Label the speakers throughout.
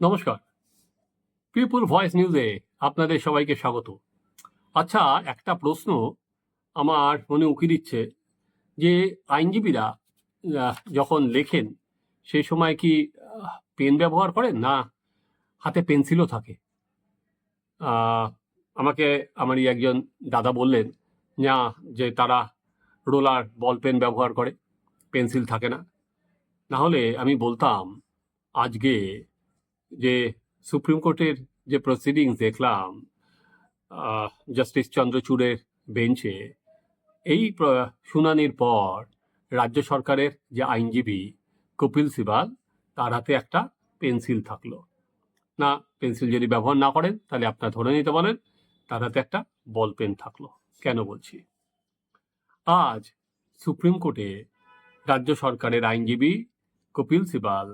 Speaker 1: নমস্কার। পিপুল ভয়েস নিউজে আপনাদের সবাইকে স্বাগত। আচ্ছা একটা প্রশ্ন আমার মনে উকি দিচ্ছে যে, আইনজীবীরা যখন লেখেন, সেই সময় কি পেন ব্যবহার করেন না হাতে পেন্সিলও থাকে? আমাকে, আমারই একজন দাদা বললেন, না, যে তারা রোলার বল পেন ব্যবহার করে, পেন্সিল থাকে না। না হলে আমি বলতাম, আজকে যে সুপ্রিম কোর্টের যে প্রসিডিংস দেখলাম জাস্টিস চন্দ্রচূড়ের বেঞ্চে এই শুনানির পর রাজ্য সরকারের যে আইনজীবী কপিল সিবাল, তার হাতে একটা পেন্সিল থাকল। না, পেন্সিল যদি ব্যবহার না করেন, তাহলে আপনার ধরে নিতে বলেন, তার হাতে একটা বল পেন থাকল। কেন বলছি? আজ সুপ্রিম কোর্টে রাজ্য সরকারের আইনজীবী কপিল সিবাল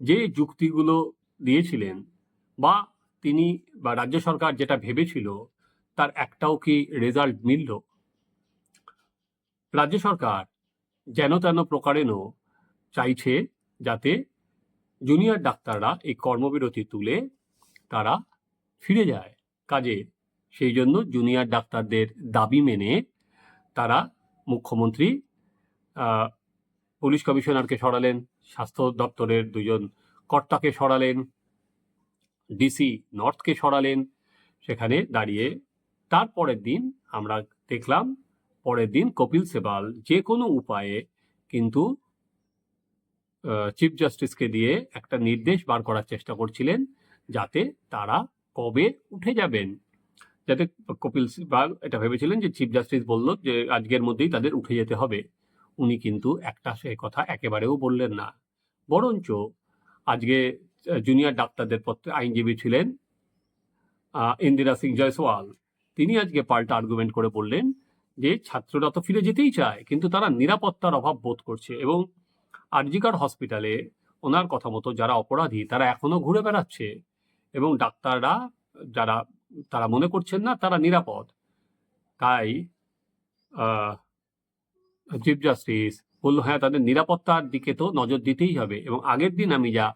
Speaker 1: যে যুক্তিগুলো দিয়েছিলেন বা তিনি বা রাজ্য সরকার যেটা ভেবেছিল, তার একটাও কি রেজাল্ট মিলল? রাজ্য সরকার যেন তেন প্রকারেণও চাইছে যাতে জুনিয়র ডাক্তাররা এই কর্মবিরতি তুলে তারা ফিরে যায়। কাজে সেই জন্য জুনিয়র ডাক্তারদের দাবি মেনে তারা মুখ্যমন্ত্রী পুলিশ কমিশনারকে সরালেন, স্বাস্থ্য দপ্তরের দুজন কর্তাকে সরালেন, ডিসি নর্থকে সরালেন, সেখানে দাঁড়িয়ে তারপরের দিন আমরা দেখলাম, পরের দিন কপিল সেবাল যে কোনো উপায়ে কিন্তু চিফ জাস্টিসকে দিয়ে একটা নির্দেশ বার করার চেষ্টা করছিলেন যাতে তারা কবে উঠে যাবেন। যাতে কপিল সিবাল এটা ভেবেছিলেন যে চিফ জাস্টিস বলল যে আজকের মধ্যেই তাদের উঠে যেতে হবে। উনি কিন্তু একটা সে কথা একেবারেও বললেন না। বরঞ্চ আজকে জুনিয়র ডাক্তারদের আইনজীবী ছিলেন ইন্দিরা সিং জয়সওয়াল। তিনি আজকে পাল্টা আর্গুমেন্ট করে বললেন যে ছাত্ররা তো ফিরে যেতেই চায়, কিন্তু তারা নিরাপত্তার অভাব বোধ করছে এবং আরজিকার হসপিটালে ওনার কথা মতো যারা অপরাধী, তারা এখনও ঘুরে বেড়াচ্ছে এবং ডাক্তাররা যারা, তারা মনে করছেন না তারা নিরাপদ। তাই চিফ জাস্টিস বলল হ্যাঁ তাদের নিরাপত্তার দিকে তো নজর দিতেই হবে। এবং আগের দিন আমি যা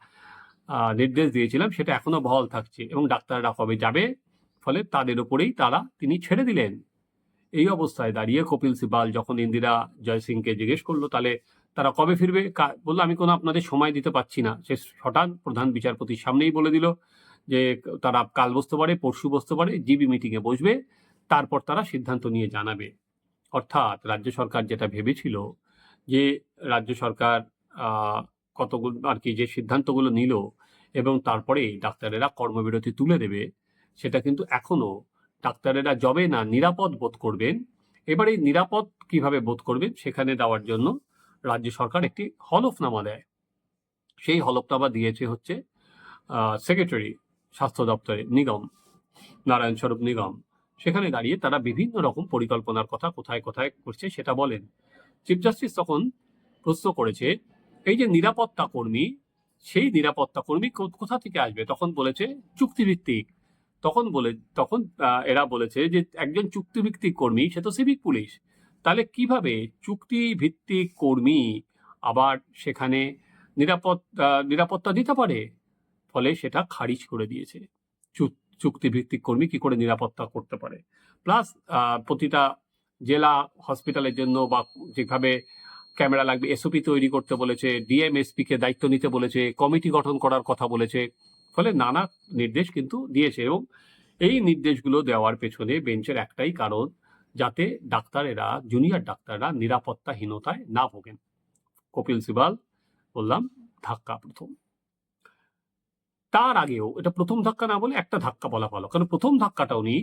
Speaker 1: নির্দেশ দিয়েছিলাম, সেটা এখনও বহাল থাকছে এবং ডাক্তাররা কবে যাবে, ফলে তাদের উপরেই তারা তিনি ছেড়ে দিলেন। এই অবস্থায় দাঁড়িয়ে কপিল সিবাল যখন ইন্দিরা জয়সিংকে জিজ্ঞেস করল, তাহলে তারা কবে ফিরবে? বলল, আমি কোনো আপনাদের সময় দিতে পারছি না। সে হঠাৎ প্রধান বিচারপতির সামনেই বলে দিল যে, তারা কাল বসতে পারে পরশু বসতে পারে জিবি মিটিংয়ে বসবে, তারপর তারা সিদ্ধান্ত নিয়ে জানাবে। অর্থাৎ রাজ্য সরকার যেটা ভেবেছিল যে রাজ্য সরকার কতগুলো আর কি যে সিদ্ধান্তগুলো নিল এবং তারপরে ডাক্তারেরা কর্মবিরতি তুলে দেবে, সেটা কিন্তু এখনও ডাক্তারেরা যবে না, নিরাপদ বোধ করবেন। এবারে নিরাপদ কীভাবে বোধ করবেন সেখানে দেওয়ার জন্য রাজ্য সরকার একটি হলফনামা দেয়। সেই হলফনামা দিয়েছে হচ্ছে সেক্রেটারি স্বাস্থ্য দপ্তরে নিগম, নারায়ণ স্বরূপ নিগম। সেখানে দাঁড়িয়ে তারা বিভিন্ন রকম পরিকল্পনার কথা কোথায় কোথায় করছে সেটা বলেন। চিফ জাস্টিস তখন প্রশ্ন করেছে, এই যে নিরাপত্তা কর্মী, সেই নিরাপত্তা কর্মী কোথা থেকে আসবে? তখন বলেছে চুক্তিভিত্তিক। তখন বলে, তখন এরা বলেছে যে একজন চুক্তিভিত্তিক কর্মী, সে তো সিভিক পুলিশ। তাহলে কীভাবে চুক্তি ভিত্তিক কর্মী আবার সেখানে নিরাপত্তা নিরাপত্তা দিতে পারে? ফলে সেটা খারিজ করে দিয়েছে। চুক্তিভিত্তিক কর্মী কি করে নিরাপত্তা করতে পারে? প্লাস প্রতিটা জেলা হসপিটালের জন্য বা যেভাবে ক্যামেরা লাগবে এসওপি তৈরি করতে বলেছে ডিএমএসপি কে দায়িত্ব নিতে বলেছে, কমিটি গঠন করার কথা বলেছে, ফলে নানা নির্দেশ কিন্তু দিয়েছে এবং এই নির্দেশগুলো দেওয়ার পেছনে বেঞ্চের একটাই কারণ, যাতে ডাক্তারেরা, জুনিয়র ডাক্তাররা নিরাপত্তাহীনতায় না ভোগেন। কপিল সিবাল, বললাম, ধাক্কা প্রথম। তার আগেও এটা প্রথম ধাক্কা না বলে একটা ধাক্কা বলা ভালো, কারণ প্রথম ধাক্কাটা উনি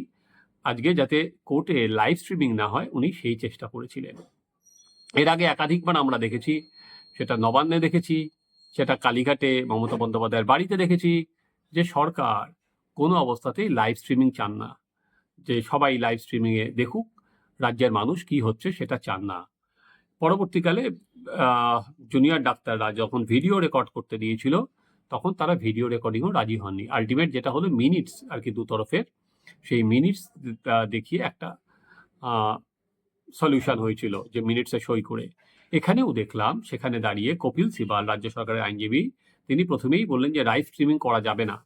Speaker 1: আজকে যাতে কোর্টে লাইভ স্ট্রিমিং না হয়, উনি সেই চেষ্টা করেছিলেন। এর আগে একাধিকবার আমরা দেখেছি, সেটা নবান্নে দেখেছি, সেটা কালীঘাটে মমতা বন্দ্যোপাধ্যায়ের বাড়িতে দেখেছি, যে সরকার কোনো অবস্থাতেই লাইভ স্ট্রিমিং চান না। যে সবাই লাইভ স্ট্রিমিংয়ে দেখুক, রাজ্যের মানুষ কি হচ্ছে সেটা চান না। পরবর্তীকালে জুনিয়র ডাক্তাররা যখন ভিডিও রেকর্ড করতে দিয়েছিল, তখন তারা ভিডিও রেকর্ডিংও রাজি হননি। আলটিমেট যেটা হলো মিনিটস আর কি দু তরফের সেই মিনিটস দেখিয়ে একটা সলিউশন হয়েছিল যে মিনিটসে সই করে। এখানেও দেখলাম, সেখানে দাঁড়িয়ে কপিল সিবাল, রাজ্য সরকারের আইনজীবী, তিনি প্রথমেই বললেন যে লাইভ স্ট্রিমিং করা যাবে না।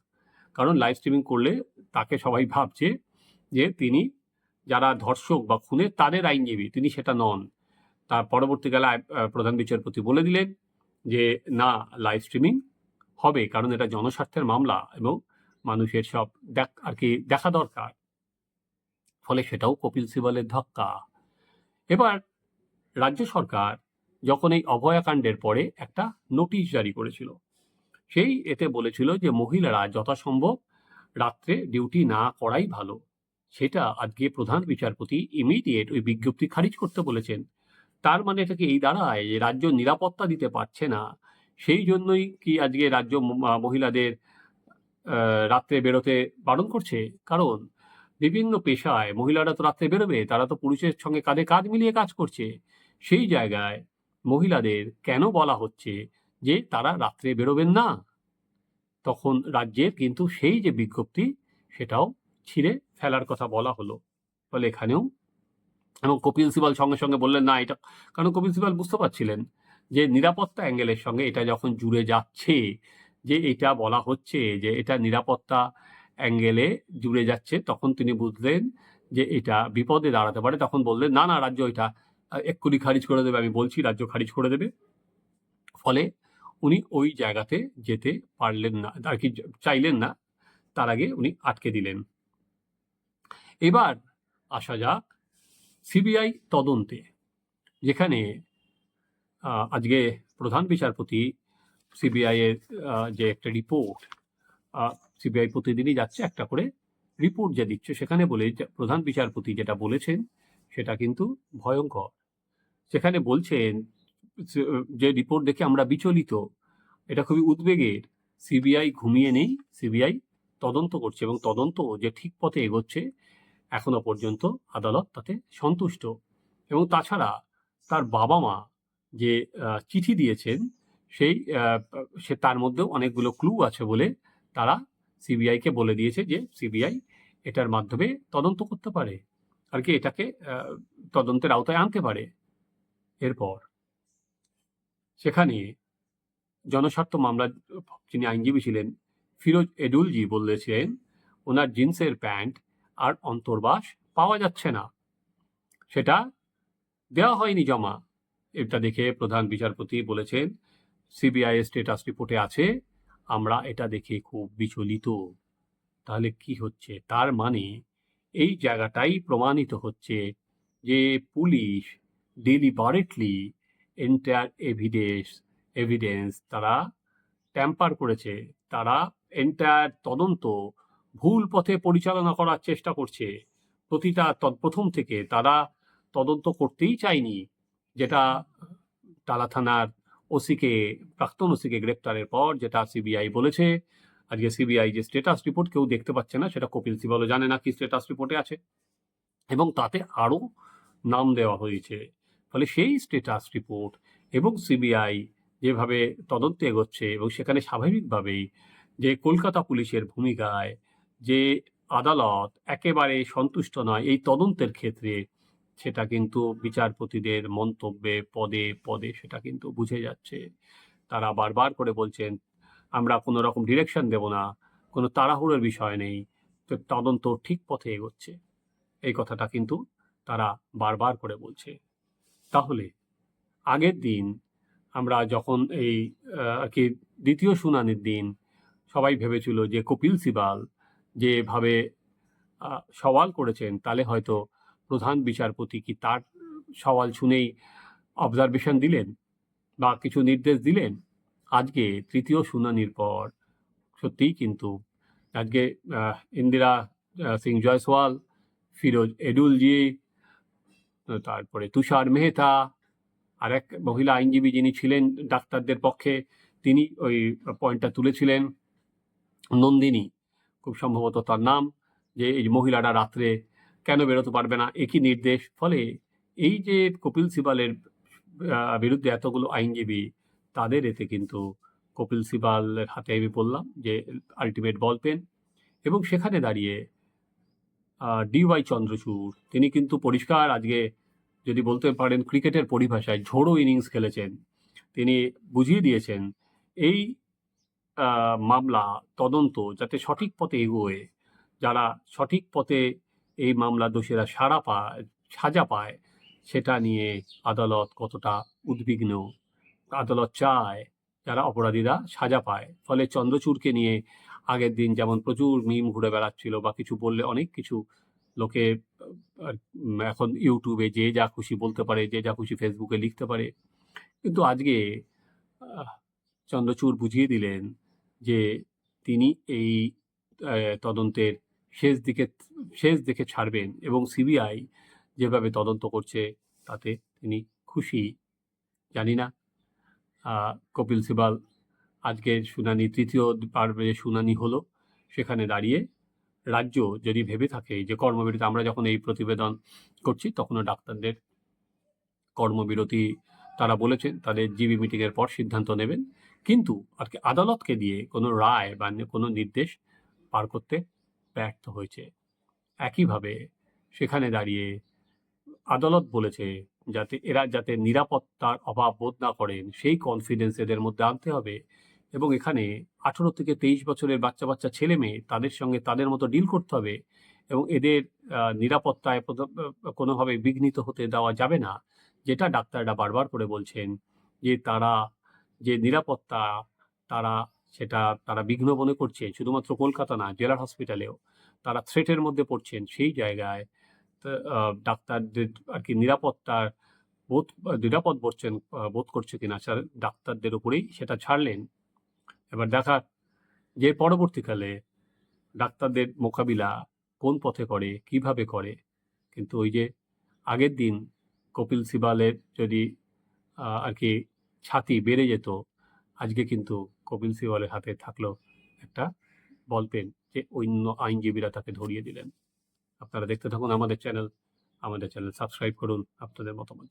Speaker 1: কারণ লাইভ স্ট্রিমিং করলে তাকে সবাই ভাবছে যে তিনি যারা ধর্ষক বা খুনের, তাদের আইনজীবী, তিনি সেটা নন। তার পরবর্তীকালে প্রধান বিচারপতি বলে দিলেন যে, না লাইভ স্ট্রিমিং হবে, কারণ এটা জনস্বার্থের মামলা এবং মানুষের সব দেখ, আর কি দেখা দরকার। ফলে সেটাও কপিল সিবালের ধাক্কা। এবার রাজ্য সরকার যখন এই অভয়াকাণ্ডের পরে একটা নোটিশ জারি করেছিল, সেই এতে বলেছিল যে মহিলারা যথাসম্ভব রাত্রে ডিউটি না করাই ভালো। সেটা আজকে প্রধান বিচারপতি ইমিডিয়েট ওই বিজ্ঞপ্তি খারিজ করতে বলেছেন। তার মানে এটা কি এই দাঁড়ায় যে রাজ্য নিরাপত্তা দিতে পারছে না, সেই জন্যই কি আজকে রাজ্য মহিলাদের রাত্রে বেরোতে বারণ করছে? কারণ বিভিন্ন পেশায় মহিলারা তো রাত্রে বেরোবে, তারা তো পুরুষের সঙ্গে কাঁধে কাঁধ মিলিয়ে কাজ করছে। সেই জায়গায় মহিলাদের কেন বলা হচ্ছে যে তারা রাত্রে বেরোবেন না? তখন রাজ্যের কিন্তু সেই যে বিজ্ঞপ্তি, সেটাও ছিঁড়ে ফেলার কথা বলা হলো। ফলে এখানেও এবং কপিল সিবাল সঙ্গে সঙ্গে বললেন, না, এটা কারণ কপিল সিবাল বুঝতে পারছিলেন যে নিরাপত্তা অ্যাঙ্গেলের সঙ্গে এটা যখন জুড়ে যাচ্ছে যে এটা বলা হচ্ছে যে এটা নিরাপত্তা অ্যাঙ্গেলে জুড়ে যাচ্ছে, তখন তিনি বুঝলেন যে এটা বিপদে দাঁড়াতে পারে। তখন বললেন, না না, রাজ্য এটা এক্ষুনি খারিজ করে দেবে, আমি বলছি রাজ্য খারিজ করে দেবে। ফলে উনি ওই জায়গাতে যেতে পারলেন না, আর কি চাইলেন না, তার আগে উনি আটকে দিলেন। এবার আসা যাক সিবিআই তদন্তে, যেখানে আজকে প্রধান বিচারপতি সিবিআই এর যে একটা রিপোর্ট সিবিআই প্রতিদিনই যাচ্ছে, একটা করে রিপোর্ট যে দিচ্ছে, সেখানে বলে প্রধান বিচারপতি যেটা বলেছেন, সেটা কিন্তু ভয়ঙ্কর। সেখানে বলছেন, যে রিপোর্ট দেখে আমরা বিচলিত, এটা খুবই উদ্বেগের। সিবিআই ঘুমিয়ে নেই সিবিআই তদন্ত করছে এবং তদন্ত যে ঠিক পথে এগোচ্ছে, এখনও পর্যন্ত আদালত তাতে সন্তুষ্ট। এবং তাছাড়া তার বাবা মা যে চিঠি দিয়েছেন সেই সে তার মধ্যেও অনেকগুলো ক্লু আছে বলে তারা সিবিআইকে বলে দিয়েছে যে সিবিআই এটার মাধ্যমে তদন্ত করতে পারে আর কি এটাকে তদন্তের আওতায় আনতে পারে। এরপর সেখানে জনস্বার্থ মামলা, যিনি আইনজীবী ছিলেন, ফিরোজ এডুলজি বলেছিলেন ওনার জিন্সের প্যান্ট আর অন্তর্বাস পাওয়া যাচ্ছে না। সেটা দেওয়া হয়নি জমা। এটা দেখে প্রধান বিচারপতি বলেছেন সিবিআই স্টেটাস রিপোর্টে আছে, আমরা এটা দেখে খুব বিচলিত। তাহলে কি হচ্ছে? তার মানে এই জায়গাটাই প্রমাণিত হচ্ছে যে police deliberately entire evidence evidence তারা ট্যাম্পার করেছে। তারা এন্টায়ার তদন্ত ভুল পথে পরিচালনা করার চেষ্টা করছে। প্রতিটা প্রথম থেকে তারা তদন্ত করতেই চায়নি, যেটা টালা থানার ওসিকে, প্রাক্তন ওসিকে গ্রেপ্তারের পর যেটা সিবিআই বলেছে আজকে সিবিআই যে স্টেটাস রিপোর্ট কেউ দেখতে পাচ্ছে না, সেটা কপিল সিবালও জানে না কি স্টেটাস রিপোর্টে আছে। এবং তাতে আরও নাম দেওয়া হয়েছে। ফলে সেই স্টেটাস রিপোর্ট এবং সিবিআই যেভাবে তদন্তে এগোচ্ছে এবং সেখানে স্বাভাবিকভাবেই যে কলকাতা পুলিশের ভূমিকায় যে আদালত একেবারে সন্তুষ্ট নয় এই তদন্তের ক্ষেত্রে সেটা কিন্তু বিচারপতিদের মন্তব্যে, পদে পদে সেটা কিন্তু বুঝে যাচ্ছে। তারা বারবার করে বলছেন, আমরা কোনো রকম ডিরেকশন দেব না, কোনো তাড়াহুড়োর বিষয় নেই তদন্ত ঠিক পথে এগোচ্ছে। এই কথাটা কিন্তু তারা বারবার করে বলছে। তাহলে আগের দিন আমরা যখন এই আর কি দ্বিতীয় শুনানির দিন সবাই ভেবেছিল যে কপিল সিবাল যেভাবে সওয়াল করেছেন, তাহলে হয়তো প্রধান বিচারপতি কি তার সওয়াল শুনেই অবজারভেশন দিলেন বা কিছু নির্দেশ দিলেন? আজকে তৃতীয় শুনানির পর সত্যিই কিন্তু আজকে ইন্দিরা সিং জয়সওয়াল, ফিরোজ এডুলজি, তারপরে তুষার মেহতা আর এক মহিলা আইনজীবী যিনি ছিলেন ডাক্তারদের পক্ষে, তিনি ওই পয়েন্টটা তুলেছিলেন। নন্দিনী, খুব সম্ভবত তার নাম, যে এই মহিলারা রাত্রে কেন বেরোতে পারবে না? একই নির্দেশ। ফলে এই যে কপিল সিবালের বিরুদ্ধে এতগুলো আইনজীবী, তাদের এতে কিন্তু কপিল সিবালের হাতে আমি বললাম যে আলটিমেট বল পেন এবং সেখানে দাঁড়িয়ে ডিওয়াই চন্দ্রচূড়, তিনি কিন্তু পরিষ্কার আজকে যদি বলতে পারেন ক্রিকেটের পরিভাষায় ঝোড়ো ইনিংস খেলেছেন। তিনি বুঝিয়ে দিয়েছেন, এই মামলা তদন্ত যাতে সঠিক পথে এগোয়, যারা সঠিক পথে এই মামলা দোষীরা সাড়া পায়, সাজা পায়, সেটা নিয়ে আদালত কতটা উদ্বিগ্ন। আদালত চায় যারা অপরাধীরা সাজা পায়। ফলে চন্দ্রচূড়কে নিয়ে আগের দিন যেমন প্রচুর মিম ঘুরে বেড়াচ্ছিল বা কিছু বললে অনেক কিছু লোকে এখন ইউটিউবে যে যা খুশি বলতে পারে, যে যা খুশি ফেসবুকে লিখতে পারে। কিন্তু আজকে চন্দ্রচূড় বুঝিয়ে দিলেন যে তিনি এই তদন্তের শেষ দিকে শেষ দিকে ছাড়বেন এবং সিবিআই যেভাবে তদন্ত করছে তাতে তিনি খুশি, জানি না। কপিল সিবাল, আজকের শুনানি, তৃতীয় পার্বে শুনানি হলো, সেখানে দাঁড়িয়ে রাজ্য যদি ভেবে থাকে যে কর্মবিরতি, আমরা যখন এই প্রতিবেদন করছি, তখনও ডাক্তারদের কর্মবিরতি তারা বলেছেন, তাদের জিবি মিটিংয়ের পর সিদ্ধান্ত নেবেন। কিন্তু আর কি আদালতকে দিয়ে কোনো রায় বা কোনো নির্দেশ পার করতে ব্যর্থ হয়েছে। একইভাবে সেখানে দাঁড়িয়ে আদালত বলেছে যাতে এরা যাতে নিরাপত্তার অভাব বোধ না করেন, সেই কনফিডেন্স এদের মধ্যে আনতে হবে এবং এখানে আঠেরো থেকে তেইশ বছরের বাচ্চা বাচ্চা ছেলে মেয়ে তাদের সঙ্গে তাদের মতো ডিল করতে হবে এবং এদের নিরাপত্তায় কোনোভাবে বিঘ্নিত হতে দেওয়া যাবে না, যেটা ডাক্তাররা বারবার করে বলছেন যে তারা যে নিরাপত্তা তারা সেটা তারা বিঘ্ন মনে করছে শুধুমাত্র কলকাতা না জেলার হসপিটালেও তারা থ্রেটের মধ্যে পড়ছেন সেই জায়গায়। ডাক্তারদের আর কি নিরাপত্তার বোধ নিরাপদ আহ, বোধ করছে কিনা স্যার ডাক্তারদের উপরেই সেটা ছাড়লেন। এবার দেখা যে পরবর্তীকালে ডাক্তারদের মোকাবিলা কোন পথে করে কীভাবে করে কিন্তু ওই যে আগের দিন কপিল সিবালের যদি আর কি ছাতি বেড়ে যেত আজকে কিন্তু কপিল সিবালের হাতে থাকল একটা বল পেন যে অন্য আইনজীবীরা তাকে ধরিয়ে দিলেন। আপনারা দেখতে থাকুন আমাদের চ্যানেল। আমাদের চ্যানেল সাবস্ক্রাইব করুন। আপনাদের মতামত।